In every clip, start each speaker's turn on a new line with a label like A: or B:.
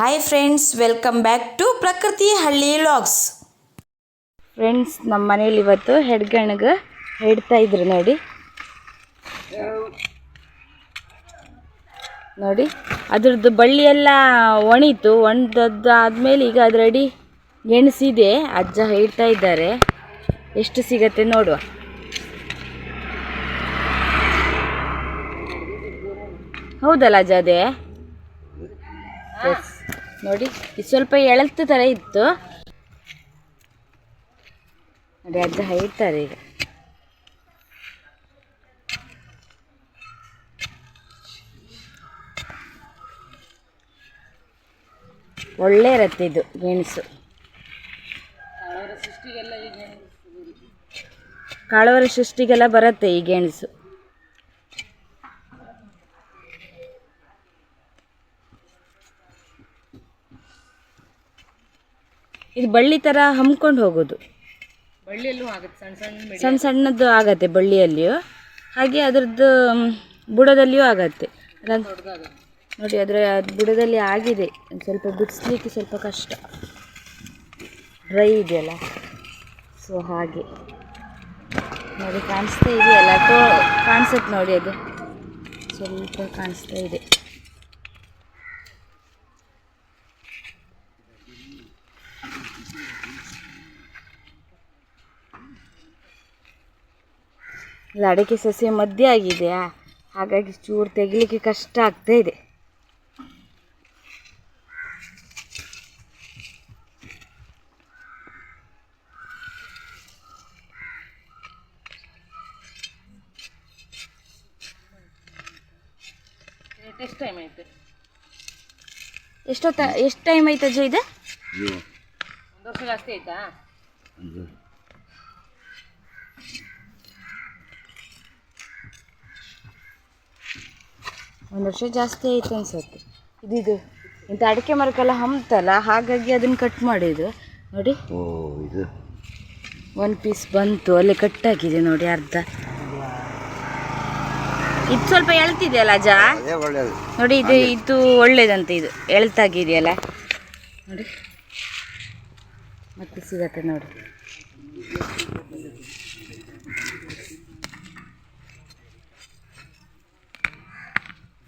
A: Hi friends welcome back to Prakruthi Halli vlogs friends ನಮ್ಮ ಮನೇಲಿ ಇವತ್ತು ಹೆಡ್ಗಣ್ಗೆ ಹೇಳ್ತಾ ಇದ್ರು ನೋಡಿ. ನೋಡಿ, ಅದ್ರದ್ದು ಬಳ್ಳಿ ಎಲ್ಲ ಒಣೀತು. ಒಣದದ್ದು ಆದಮೇಲೆ ಈಗ ಅದರಡಿ ಎಣಿಸಿದೆ. ಅಜ್ಜ ಹಿಡ್ತಾ ಇದ್ದಾರೆ. ಎಷ್ಟು ಸಿಗತ್ತೆ ನೋಡುವ. ಹೌದಲ್ಲ ಅಜ್ಜ ಅದೇ? ಎಸ್ ನೋಡಿ, ಇದು ಸ್ವಲ್ಪ ಎಳತ್ತು ಥರ ಇತ್ತು. ನೋಡಿ ಅಜ್ಜ ಹೈತಾರೆ ಈಗ. ಒಳ್ಳೆ ಇರತ್ತೆ ಇದು ಗೆಣಸು. ಕಾಳುವರ ಸೃಷ್ಟಿಗೆಲ್ಲ ಬರುತ್ತೆ ಈ ಗೆಣಸು. ಇದು ಬಳ್ಳಿ ಥರ ಹಮ್ಕೊಂಡು ಹೋಗೋದು.
B: ಬಳ್ಳಿಯಲ್ಲೂ ಆಗುತ್ತೆ ಸಣ್ಣ ಸಣ್ಣ
A: ಸಣ್ಣ ಸಣ್ಣದು ಆಗತ್ತೆ ಬಳ್ಳಿಯಲ್ಲಿಯೂ. ಹಾಗೆ ಅದರದ್ದು ಬುಡದಲ್ಲಿಯೂ ಆಗತ್ತೆ. ನೋಡಿ ಅದರ ಬುಡದಲ್ಲಿ ಆಗಿದೆ. ಸ್ವಲ್ಪ ಬಿಡಿಸ್ಲಿಕ್ಕೆ ಸ್ವಲ್ಪ ಕಷ್ಟ. ಡ್ರೈ ಇದೆಯಲ್ಲ? ಸೊ ಹಾಗೆ. ನೋಡಿ ಕಾಣಿಸ್ತಾ ಇದೆಯಲ್ಲ? ತೋ ಕಾಣಿಸುತ್ತೆ ನೋಡಿ ಅದು. ಸ್ವಲ್ಪ ಕಾಣಿಸ್ತಾ ಇದೆ. ಇದು ಅಡಿಕೆ ಸಸ್ಯ ಮಧ್ಯ ಆಗಿದೆಯಾ ಹಾಗಾಗಿ ಚೂರು ತೆಗಿಲಿಕ್ಕೆ ಕಷ್ಟ ಆಗ್ತಾ ಇದೆ.
B: ಎಷ್ಟು ಟೈಮ್ ಆಯ್ತು?
A: ಎಷ್ಟೊತ್ತ ಎಷ್ಟು ಟೈಮ್ ಆಯ್ತು ಅಜ್ಜ ಇದೆ?
B: ಒಂದು ವರ್ಷ ಜಾಸ್ತಿ ಆಯ್ತಾ?
A: ಒಂದು ವರ್ಷ ಜಾಸ್ತಿ ಆಯಿತು ಅನ್ಸುತ್ತೆ. ಇದಿದು ಇದು. ಇಂಥ ಅಡಿಕೆ ಮರಕ್ಕೆಲ್ಲ ಹಮ್ತಲ್ಲ ಹಾಗಾಗಿ ಅದನ್ನು ಕಟ್ ಮಾಡಿದ್ದು. ನೋಡಿ.
C: ಓ ಇದು.
A: ಒನ್ ಪೀಸ್ ಬಂತು ಅಲ್ಲಿ ಕಟ್ಟಾಗಿದೆ ನೋಡಿ ಅರ್ಧ. ಇದು ಸ್ವಲ್ಪ ಎಳ್ತಿದೆಯಲ್ಲ ಅಜ್ಜ? ನೋಡಿ ಇದು ಇದು ಒಳ್ಳೇದಂತೆ ಇದು. ಎಳ್ತಾಗಿದೆಯಲ್ಲ. ನೋಡಿ. ಮತ್ತೆ ಸಿಗತ್ತೆ ನೋಡಿ.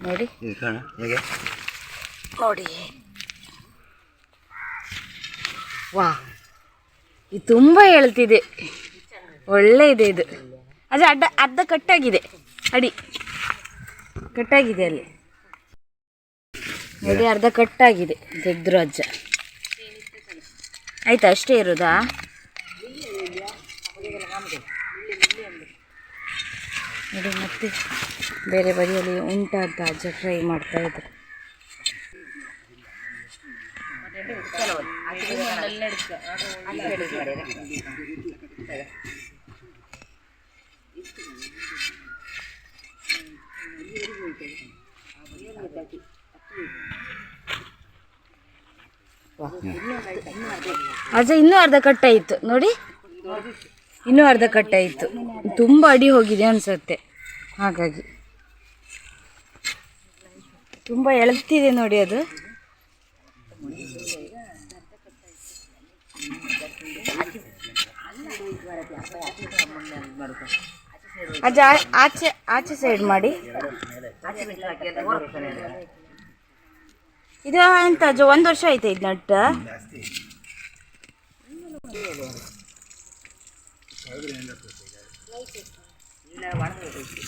A: ನೋಡಿ.
C: ಹೇಗೆ
A: ನೋಡಿ. ವಾ ಇದು ತುಂಬ ಹೇಳ್ತಿದೆ. ಒಳ್ಳೆ ಇದೆ ಇದು. ಅದೇ ಅಡ್ಡ ಅರ್ಧ ಕಟ್ಟಾಗಿದೆ. ಅಡಿ. ಕಟ್ಟಾಗಿದೆ ಅಲ್ಲಿ. ನೋಡಿ ಅರ್ಧ ಕಟ್ಟಾಗಿದೆ. ತೆಗೆದ್ರು ಅಜ್ಜ ಆಯ್ತಾ ಅಷ್ಟೇ ಇರೋದಾ? ನೋಡಿ ಮತ್ತೆ. ಬೇರೆ ಬದಿಯಲ್ಲಿ ಉಂಟಾದ ಅಜ್ಜ ಫ್ರೈ ಮಾಡ್ತಾ ಇದ್ರು. ಅಜ್ಜ ಇನ್ನೂ ಅರ್ಧ ಕಟ್ಟಾಯಿತು ನೋಡಿ. ಇನ್ನೂ ಅರ್ಧ ಕಟ್ಟಾಯಿತು ತುಂಬ ಅಡಿ ಹೋಗಿದೆ ಅನ್ಸುತ್ತೆ. ಹಾಗಾಗಿ. ತುಂಬ ಎಳ್ತಿದೆ ನೋಡಿ ಅದು. ಅಜ್ಜ ಆಚೆ ಆಚೆ ಸೈಡ್ ಮಾಡಿ. ಇದು ಎಂತ ಅಜ್ಜ ಒಂದು ವರ್ಷ ಆಯ್ತಾ ಇದು ನಟ್ಟ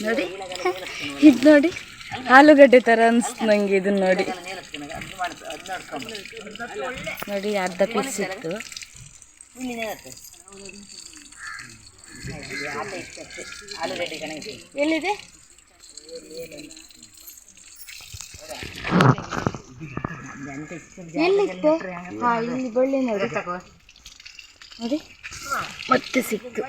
A: ನೋಡಿ. ಇದು ನೋಡಿ. ಆಲೂಗಡ್ಡೆ ಥರ ಅನ್ಸ್ತು ನಂಗೆ ಇದನ್ನ ನೋಡಿ. ನೋಡಿ ಅರ್ಧ ಪೀಸ್ ಇತ್ತು. ಎಲ್ಲಿದೆ? ಎಲ್ಲಿತ್ತು? ಹಾ ಇಲ್ಲಿ ಬಳ್ಳಿ ನೋಡಿ. ನೋಡಿ. ಮತ್ತೆ ಸಿಕ್ತು.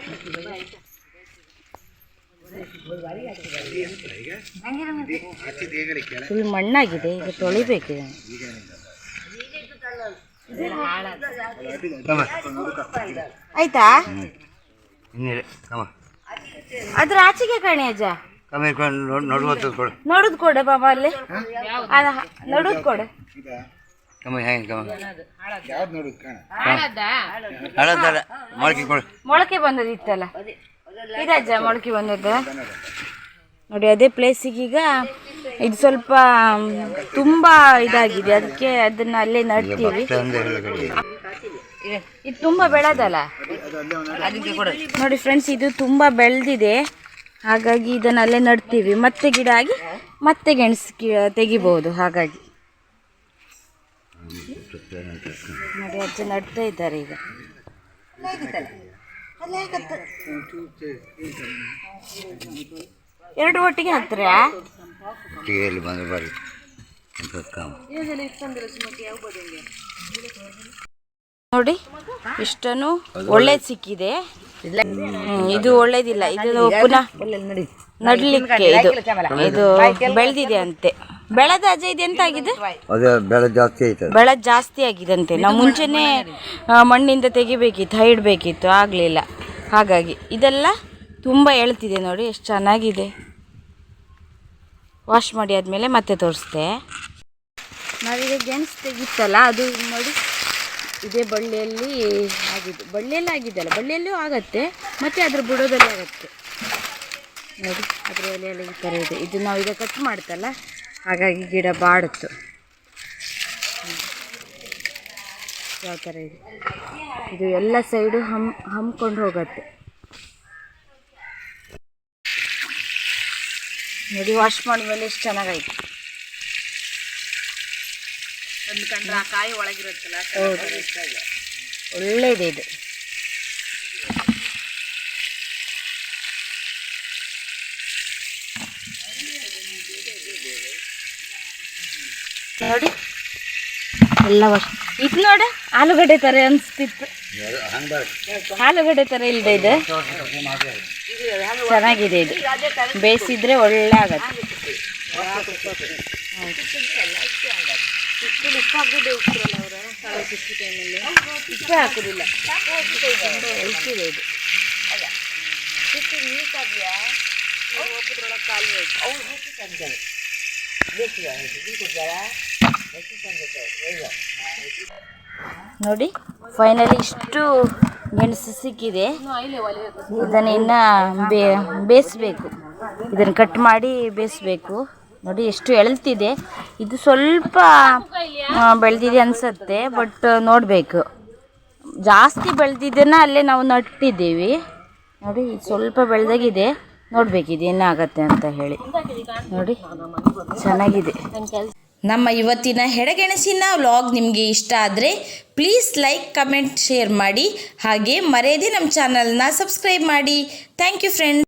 A: ಫುಲ್ ಮಣ್ಣಾಗಿದೆ ಈಗ ತೊಳಿಬೇಕು. ಆಯ್ತಾ? ಅದ್ರ ಆಚೆಗೆ ಕಾಣಿ ಅಜ್ಜ. ನೋಡುದ್ ಕೊಡ ಬಾಬಾ ಅಲ್ಲಿ. ನೋಡುದ್ ಕೊಡು.
C: ಮೊಳಕೆ
A: ಬಂದದಿತ್ತಲ್ಲ. ಇದಜ್ಜ ಮೊಳಕೆ ಬಂದದ್ದು ನೋಡಿ, ಅದೇ ಪ್ಲೇಸಿಗೀಗ ಇದು ಸ್ವಲ್ಪ ತುಂಬ ಇದಾಗಿದೆ. ಅದಕ್ಕೆ ಅದನ್ನ ಅಲ್ಲೇ ನಡ್ತೀವಿ. ಇದು ತುಂಬ ಬೆಳೆದಲ್ಲ ನೋಡಿ ಫ್ರೆಂಡ್ಸ್ ಇದು ತುಂಬ ಬೆಳೆದಿದೆ. ಹಾಗಾಗಿ ಇದನ್ನ ಅಲ್ಲೇ ನಡ್ತೀವಿ. ಮತ್ತೆ ಗಿಡ ಆಗಿ ಮತ್ತೆ ಗೆಣಸು ತೆಗಿಬಹುದು. ಹಾಗಾಗಿ. ನೋಡಿ, ಅಜ್ಜ ನಡ್ತಾ ಇದ್ದಾರೆ ಈಗ. ಎರಡು ಒಟ್ಟಿಗೆ ಹತ್ತಿರ
C: ಒಟ್ಟಿಗೆಯಲ್ಲಿ ಬಂದು ಬರ್ರಿ.
A: ನೋಡಿ ಇಷ್ಟನು ಒಳ್ಳೇದು ಸಿಕ್ಕಿದೆ. ಇದು ಒಳ್ಳೇದಿಲ್ಲ. ಇದು ಪುನಃ ನಡ್ಲಿಕ್ಕೆ ಇದು ಇದು ಬೆಳೆದಿದೆ ಅಂತೆ. ಬೆಳೆದ ಅಜಯ್ ಇದೆ ಎಂತ ಆಗಿದೆ?
C: ಅದೇ ಬೆಳೆ ಜಾಸ್ತಿ ಆಯ್ತದೆ.
A: ಬೆಳೆ ಜಾಸ್ತಿ ಆಗಿದಂತೆ. ನಾವು ಮುಂಚೆನೆ ಆ, ಮಣ್ಣಿಂದ ತೆಗಿಬೇಕಿತ್ತು ಹೈಡ್ಬೇಕಿತ್ತು ಆಗಲಿಲ್ಲ. ಹಾಗಾಗಿ ಇದೆಲ್ಲ ತುಂಬ ಎಳ್ತಿದೆ ನೋಡಿ ಎಷ್ಟು ಚೆನ್ನಾಗಿದೆ. ವಾಶ್ ಮಾಡಿ ಆದಮೇಲೆ ಮತ್ತೆ ತೋರಿಸ್ತೆ. ನಾವೀಗ ಗೆಣಸ್ ತೆಗಿತ್ತಲ್ಲ ಅದು ನೋಡಿ ಇದೇ ಬಳ್ಳಿಯಲ್ಲಿ ಆಗಿದೆ. ಬಳ್ಳಿಯಲ್ಲಿ ಆಗಿದ್ದಲ್ಲ ಬಳ್ಳಿಯಲ್ಲೂ ಆಗತ್ತೆ ಮತ್ತೆ ಅದ್ರ ಬುಡದಲ್ಲಿ ಆಗತ್ತೆ. ನೋಡಿ ಅದ್ರ ಎಲೆಯಲ್ಲಿ ಈ ಥರ ಇದೆ. ಇದು ನಾವೀಗ ಕಟ್ ಮಾಡ್ತಲ್ಲ ಹಾಗಾಗಿ ಗಿಡ ಬಾಡುತ್ತು. ಯಾವ ಥರ ಇದೆ? ಇದು ಎಲ್ಲ ಸೈಡು ಹಮ್ ಹಮ್ಕೊಂಡು ಹೋಗತ್ತೆ. ನೋಡಿ ವಾಶ್ ಮಾಡಿದ್ಮೇಲೆ ಎಷ್ಟು ಚೆನ್ನಾಗೈತೆ.
B: ಒಂದು ಕಂಡ್ರೆ ಆ ಕಾಯಿ ಒಳಗಿರುತ್ತಲ್ಲ
A: ಒಳ್ಳೆಯದಿದೆ ಇದು. ನೋಡಿ. ಎಲ್ಲ ವರ್ಷ. ಇದು ನೋಡ, ಆಲೂಗಡ್ಡೆ ಥರ ಅನಿಸ್ತಿತ್ತು. ಆಲೂಗಡ್ಡೆ ಥರ ಇಲ್ಲದೆ ಇದೆ. ಚೆನ್ನಾಗಿದೆ ಇದು. ಬೇಯಿಸಿದ್ರೆ ಒಳ್ಳೆ ಆಗತ್ತೆ ಇಷ್ಟೇ ಹಾಕುದಿಲ್ಲ ಹಾಕಿ ಇದು ನೋಡಿ ಫೈನಲಿ ಇಷ್ಟು ಮೆಣಸು ಸಿಕ್ಕಿದೆ. ಇದನ್ನು ಇನ್ನು ಬೇಯಿಸ್ಬೇಕು. ಇದನ್ನು ಕಟ್ ಮಾಡಿ ಬೇಯಿಸ್ಬೇಕು. ನೋಡಿ, ಎಷ್ಟು ಎಳ್ತಿದೆ. ಇದು ಸ್ವಲ್ಪ ಬೆಳೆದಿದೆ ಅನಿಸುತ್ತೆ ಬಟ್ ನೋಡಬೇಕು. ಜಾಸ್ತಿ ಬೆಳೆದಿದ್ದನ್ನ ಅಲ್ಲೇ ನಾವು ನಟ್ಟಿದ್ದೀವಿ. ನೋಡಿ ಸ್ವಲ್ಪ ಬೆಳೆದಾಗಿದೆ. ನೋಡಬೇಕಿದೆ, ಏನಾಗತ್ತೆ ಅಂತ ಹೇಳಿ. ನೋಡಿ, ಚೆನ್ನಾಗಿದೆ.
D: ನಮ್ಮ ಇವತ್ತಿನ ಹೆಡಗೆಣಸಿನ ವ್ಲಾಗ್ ನಿಮಗೆ ಇಷ್ಟ ಆದರೆ ಪ್ಲೀಸ್ ಲೈಕ್ ಕಮೆಂಟ್ ಶೇರ್ ಮಾಡಿ. ಹಾಗೆ ಮರೆಯದೆ ನಮ್ಮ ಚಾನಲ್ನ ಸಬ್ಸ್ಕ್ರೈಬ್ ಮಾಡಿ. Thank you friends